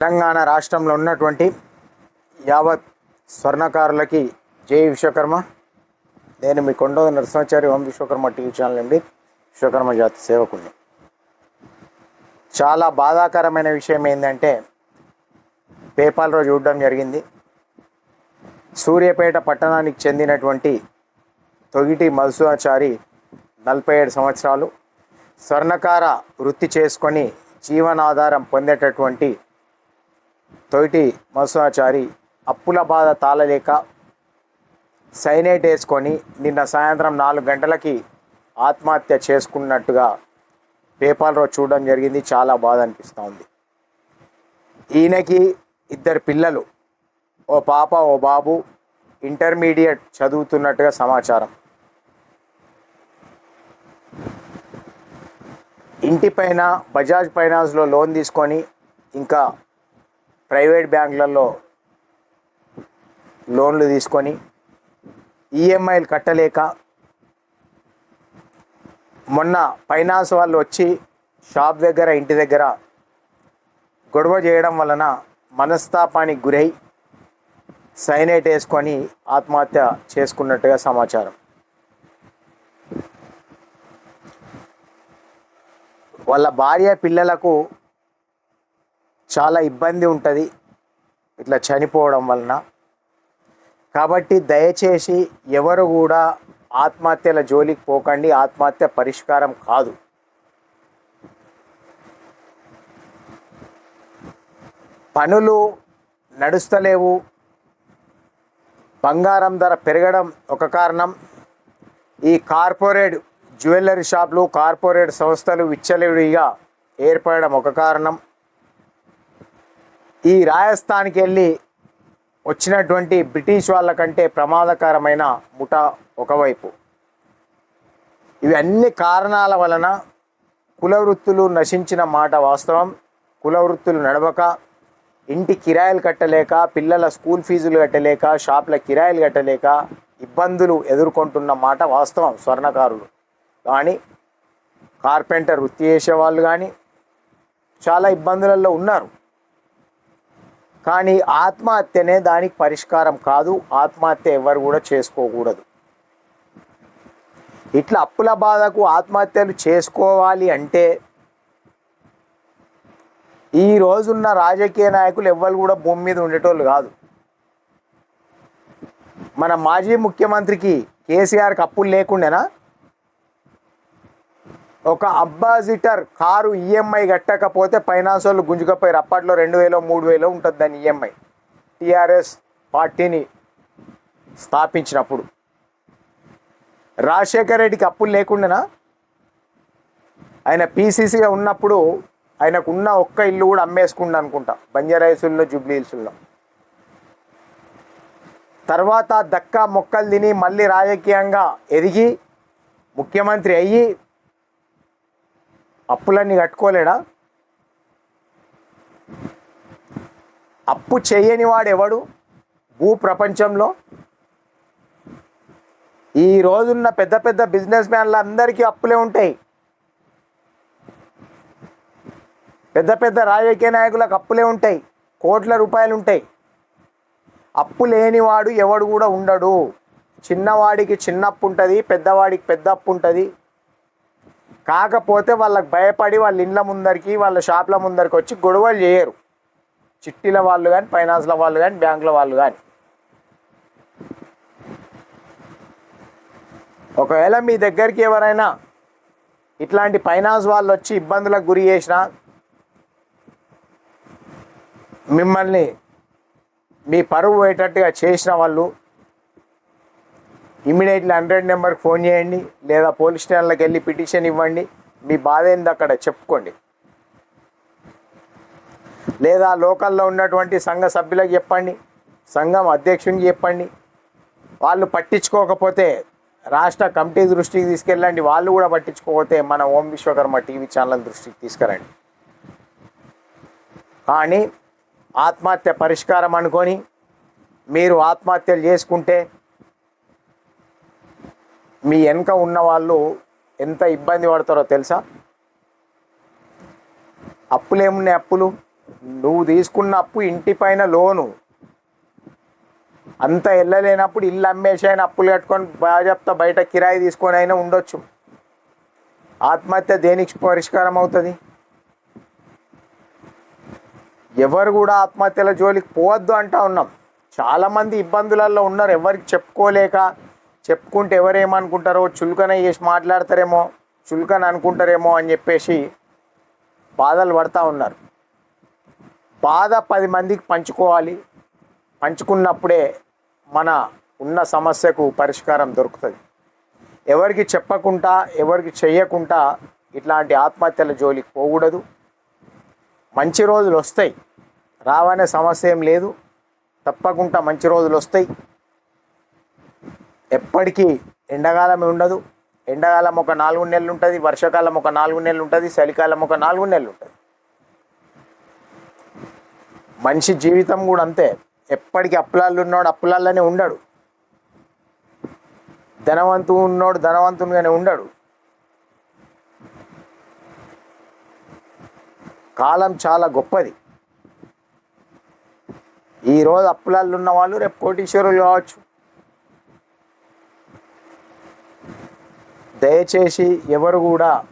తెలంగాణ రాష్ట్రంలో ఉన్నటువంటి యావత్ స్వర్ణకారులకి జై విశ్వకర్మ. నేను మీ కొండ నరసింహాచారి ఓం విశ్వకర్మ టీవీ ఛానల్ నుండి విశ్వకర్మ జాతి సేవకుణ్ణి. చాలా బాధాకరమైన విషయం ఏంటంటే పేపాల్లో చూడడం జరిగింది. సూర్యాపేట పట్టణానికి చెందినటువంటి తొగిటి మధుసాచారి నలభై ఏడు సంవత్సరాలు స్వర్ణకార వృత్తి చేసుకొని జీవనాధారం పొందేటటువంటి తొయిటి మధుసాచారి అప్పుల బాధ తాళలేక సైనైట్ వేసుకొని నిన్న సాయంత్రం నాలుగు గంటలకి ఆత్మహత్య చేసుకున్నట్టుగా పేపర్లో చూడడం జరిగింది. చాలా బాధ అనిపిస్తూ ఉంది. ఈయనకి ఇద్దరు పిల్లలు ఓ పాప ఓ బాబు ఇంటర్మీడియట్ చదువుతున్నట్టుగా సమాచారం. ఇంటిపైన బజాజ్ ఫైనాన్స్లో లోన్ తీసుకొని ఇంకా ప్రైవేట్ బ్యాంకులలో లోన్లు తీసుకొని ఈఎంఐలు కట్టలేక మొన్న ఫైనాన్స్ వాళ్ళు వచ్చి షాప్ దగ్గర ఇంటి దగ్గర గొడవ చేయడం వలన మనస్తాపానికి గురై సైనైట్ వేసుకొని ఆత్మహత్య చేసుకున్నట్టుగా సమాచారం. వాళ్ళ భార్య పిల్లలకు చాలా ఇబ్బంది ఉంటుంది ఇట్లా చనిపోవడం వలన. కాబట్టి దయచేసి ఎవరు కూడా ఆత్మహత్యల జోలికి పోకండి ఆత్మహత్య పరిష్కారం కాదు. పనులు నడుస్తలేవు. బంగారం ధర పెరగడం ఒక కారణం. ఈ కార్పొరేట్ జ్యువెలరీ షాపులు కార్పొరేట్ సంస్థలు విచ్చలవిడిగా ఏర్పడడం ఒక కారణం. ఈ రాజస్థాన్కి వెళ్ళి వచ్చినటువంటి బ్రిటిష్ వాళ్ళకంటే ప్రమాదకరమైన ముఠ ఒకవైపు. ఇవి అన్ని కారణాల వలన కుల వృత్తులు నశించిన మాట వాస్తవం. కుల వృత్తులు నడవక ఇంటి కిరాయిలు కట్టలేక పిల్లల స్కూల్ ఫీజులు కట్టలేక షాప్ల కిరాయిలు కట్టలేక ఇబ్బందులు ఎదుర్కొంటున్న మాట వాస్తవం స్వర్ణకారులు. కానీ కార్పెంటర్ వృత్తి చేసే వాళ్ళు కానీ చాలా ఇబ్బందులలో ఉన్నారు. కానీ ఆత్మహత్యనే దానికి పరిష్కారం కాదు ఆత్మహత్య ఎవరు కూడా చేసుకోకూడదు. ఇట్లా అప్పుల బాధకు ఆత్మహత్యలు చేసుకోవాలి అంటే ఈ రోజున్న రాజకీయ నాయకులు ఎవ్వరు కూడా భూమి మీద ఉండేటోళ్ళు కాదు. మన మాజీ ముఖ్యమంత్రికి కేసీఆర్కి అప్పులు లేకుండేనా? ఒక అబ్బాజిటర్ కారు ఈఎంఐ కట్టకపోతే ఫైనాన్స్ వాళ్ళు గుంజుకపోయారు. అప్పట్లో రెండు వేలో మూడు వేలో ఉంటుంది దాని ఈఎంఐ టీఆర్ఎస్ పార్టీని స్థాపించినప్పుడు. రాజశేఖర రెడ్డికి అప్పులు లేకుండానా? ఆయన పీసీసీగా ఉన్నప్పుడు ఆయనకు ఉన్న ఒక్క ఇల్లు కూడా అమ్మేసుకుండా అనుకుంటా. బంజారాయిసుల్లో జూబ్లీ హిల్స్లో. తర్వాత దక్కా మొక్కలు తిని మళ్ళీ రాజకీయంగా ఎదిగి ముఖ్యమంత్రి అయ్యి అప్పులన్నీ కట్టుకోలేడా? అప్పు చేయని వాడు ఎవడు భూ ప్రపంచంలో ఈ రోజున్న పెద్ద పెద్ద బిజినెస్ మ్యాన్ల అందరికీ అప్పులే ఉంటాయి. పెద్ద పెద్ద రాజకీయ నాయకులకు అప్పులే ఉంటాయి. కోట్ల రూపాయలు ఉంటాయి. అప్పు లేనివాడు ఎవడు కూడా ఉండడు. చిన్నవాడికి చిన్న అప్పు ఉంటుంది పెద్దవాడికి పెద్ద అప్పు ఉంటుంది కాకపోతే వాళ్ళకి భయపడి వాళ్ళ ఇండ్ల ముందరికి వాళ్ళ షాప్ల ముందరికి వచ్చి గొడవలు చేయరు. చిట్టీల వాళ్ళు కానీ ఫైనాన్స్ల వాళ్ళు కానీ బ్యాంకుల వాళ్ళు కానీ ఒకవేళ మీ దగ్గరికి ఎవరైనా ఇట్లాంటి ఫైనాన్స్ వాళ్ళు వచ్చి ఇబ్బందులకు గురి చేసినా మిమ్మల్ని మీ పరువు పోయేటట్టుగా చేసిన వాళ్ళు ఇమీడియట్లీ హండ్రెడ్ నెంబర్కి ఫోన్ చేయండి లేదా పోలీస్ స్టేషన్లకు వెళ్ళి పిటిషన్ ఇవ్వండి. మీ బాధ ఏంది అక్కడ చెప్పుకోండి. లేదా లోకల్లో ఉన్నటువంటి సంఘ సభ్యులకు చెప్పండి సంఘం అధ్యక్షునికి చెప్పండి. వాళ్ళు పట్టించుకోకపోతే రాష్ట్ర కమిటీ దృష్టికి తీసుకెళ్ళండి. వాళ్ళు కూడా పట్టించుకోకపోతే మన ఓం విశ్వకర్మ టీవీ ఛానల్ దృష్టికి తీసుకురండి. కానీ ఆత్మహత్య పరిష్కారం అనుకొని మీరు ఆత్మహత్యలు చేసుకుంటే మీ వెనుక ఉన్న వాళ్ళు ఎంత ఇబ్బంది పడతారో తెలుసా? అప్పులేమున్నాయి అప్పులు? నువ్వు తీసుకున్న అప్పు ఇంటి పైన లోను. అంత వెళ్ళలేనప్పుడు ఇల్లు అమ్మేసి అయినా అప్పులు కట్టుకొని బాగా బయట కిరాయి తీసుకొని అయినా ఉండొచ్చు. ఆత్మహత్య దేనికి పరిష్కారం అవుతుంది? ఎవరు కూడా ఆత్మహత్యల జోలికి పోవద్దు అంటా ఉన్నాం. చాలామంది ఇబ్బందులలో ఉన్నారు ఎవరికి చెప్పుకోలేక చెప్పుకుంటే ఎవరేమనుకుంటారో చులకన చేసి మాట్లాడతారేమో చులకన అనుకుంటారేమో అని చెప్పేసి బాధలు పడతా ఉన్నారు. బాధ పది మందికి పంచుకోవాలి. పంచుకున్నప్పుడే మన ఉన్న సమస్యకు పరిష్కారం దొరుకుతుంది. ఎవరికి చెప్పకుండా ఎవరికి చెయ్యకుండా ఇట్లాంటి ఆత్మహత్యల జోలికి పోకూడదు. మంచి రోజులు వస్తాయి. రావనే సమస్య ఏం లేదు. తప్పకుండా మంచి రోజులు వస్తాయి. ఎప్పటికీ ఎండాకాలం ఉండదు. ఎండాకాలం ఒక నాలుగు నెలలు ఉంటుంది వర్షాకాలం ఒక నాలుగు నెలలు ఉంటుంది చలికాలం ఒక నాలుగు నెలలు ఉంటుంది. మనిషి జీవితం కూడా అంతే. ఎప్పటికీ అప్పులాళ్ళు ఉన్నాడు అప్పులాళ్ళనే ఉండడు. ధనవంతు ఉన్నాడు ధనవంతునిగానే ఉండడు. కాలం చాలా గొప్పది. ఈరోజు అప్పులాళ్ళు ఉన్న వాళ్ళు రేపు కోటీశ్వరులు కావచ్చు. దయచేసి ఎవరు కూడా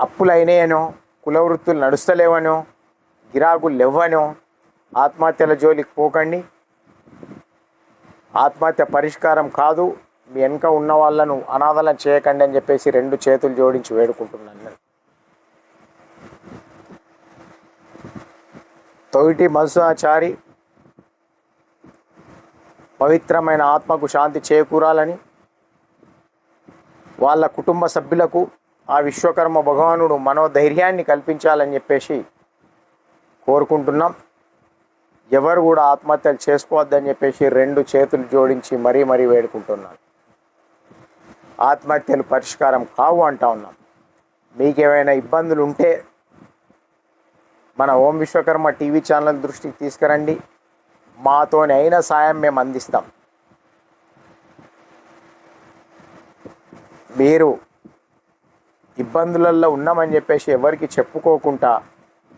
అప్పులైనయనో కులవృత్తులు కుల వృత్తులు నడుస్తలేవనో గిరాకులు లేవనో ఆత్మహత్యల జోలికి పోకండి. ఆత్మహత్య పరిష్కారం కాదు. మీ వెనక ఉన్న వాళ్ళను అనాథలను చేయకండి అని చెప్పేసి రెండు చేతులు జోడించి వేడుకుంటున్నాను నేను. తొయిటి మధుసాచారి పవిత్రమైన ఆత్మకు శాంతి చేకూరాలని వాళ్ళ కుటుంబ సభ్యులకు ఆ విశ్వకర్మ భగవానుడు మనోధైర్యాన్ని కల్పించాలని చెప్పేసి కోరుకుంటున్నాం. ఎవరు కూడా ఆత్మహత్యలు చేసుకోవద్దని చెప్పేసి రెండు చేతులు జోడించి మరీ మరీ వేడుకుంటున్నాను. ఆత్మహత్యలు పరిష్కారం కావు అంటా ఉన్నాం. మీకేమైనా ఇబ్బందులు ఉంటే మన ఓం విశ్వకర్మ టీవీ ఛానల్ దృష్టికి తీసుకురండి. మాతోని అయిన సాయం మేము అందిస్తాం. మీరు ఇబ్బందులలో ఉన్నామని చెప్పేసి ఎవరికి చెప్పుకోకుండా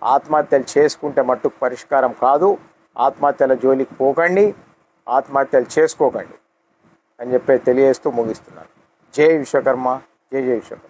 ఆత్మహత్యలు చేసుకుంటే మట్టుకు పరిష్కారం కాదు. ఆత్మహత్యల జోలికి పోకండి. ఆత్మహత్యలు చేసుకోకండి అని చెప్పి తెలియజేస్తూ ముగిస్తున్నాను. జై విశ్వకర్మ. జై జై విశ్వకర్మ.